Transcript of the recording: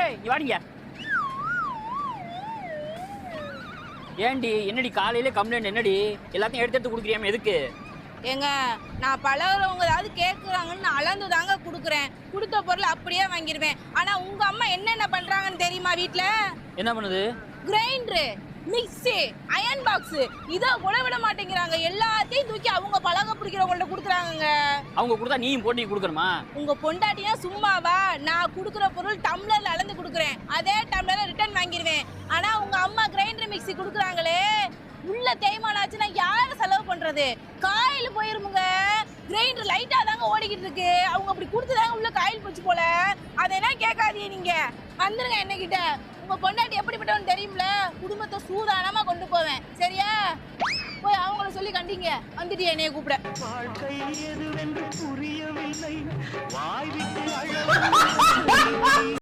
ஏய் இங்க வாடிங்க. ஏண்டி என்னடி காலையில கம்ப்ளைண்ட் என்னடி? எல்லாத்தையும் எடுத்து எடுத்து குடுக்குறியாம எதுக்கு? ஏங்க நான் பழகுறவங்க ஏதாவது கேட்குறாங்கன்னு நான் அளந்து தாங்க கொடுக்குறேன். கொடுத்த பொருள் அப்படியே வாங்கிடுவேன் ஆனா உங்க அம்மா என்னென்ன பண்றாங்கன்னு தெரியுமா வீட்ல? என்ன பண்ணுது? கிரைண்டரு மிக்ஸி அயன் பாக்ஸ் இதை கூட விட மாட்டேங்கிறாங்க. எல்லாத்தையும் தூக்கி அவங்க பழக பிடிக்கிறவங்கள்ட்ட கொடுக்குறாங்கங்க. அவங்க கொடுத்தா நீயும் போட்டு கொடுக்கணுமா? உங்க பொண்டாட்டியா சும்மாவா? நான் கொடுக்குற பொருள் டம்ளர்ல அளந்து கொடுக்குறேன். அதே டம்ளர்ல ரிட்டர்ன் வாங்கிடுவேன் ஆனா உங்க அம்மா கிரைண்டர் மிக்ஸி கொடுக்குறாங்களே. உள்ள தேய்மானம் ஆச்சுன்னா யாரு செலவு பண்றது? காயில் போயிருமுங்க. கிரைண்டர் லைட்டா தாங்க ஓடிக்கிட்டு இருக்கு. அவங்க அப்படி கொடுத்துதாங்க உள்ள காயில் போச்சு போல. அதெல்லாம் கேட்காதீங்க நீங்க. வந்துருங்க என்ன கிட்ட உங்க பொண்டாட்டி எப்படிப்பட்டவன்னு தெரியும்ல? குடும்பத்தை சூதானமா கொண்டு போவேன். சரியா? போய் அவங்கள சொல்லி கண்டிங்க. வந்துட்டு என்னைய கூப்பிட. வாழ்க்கை எதுவென்று புரியவில்லை. வாய் விட்டு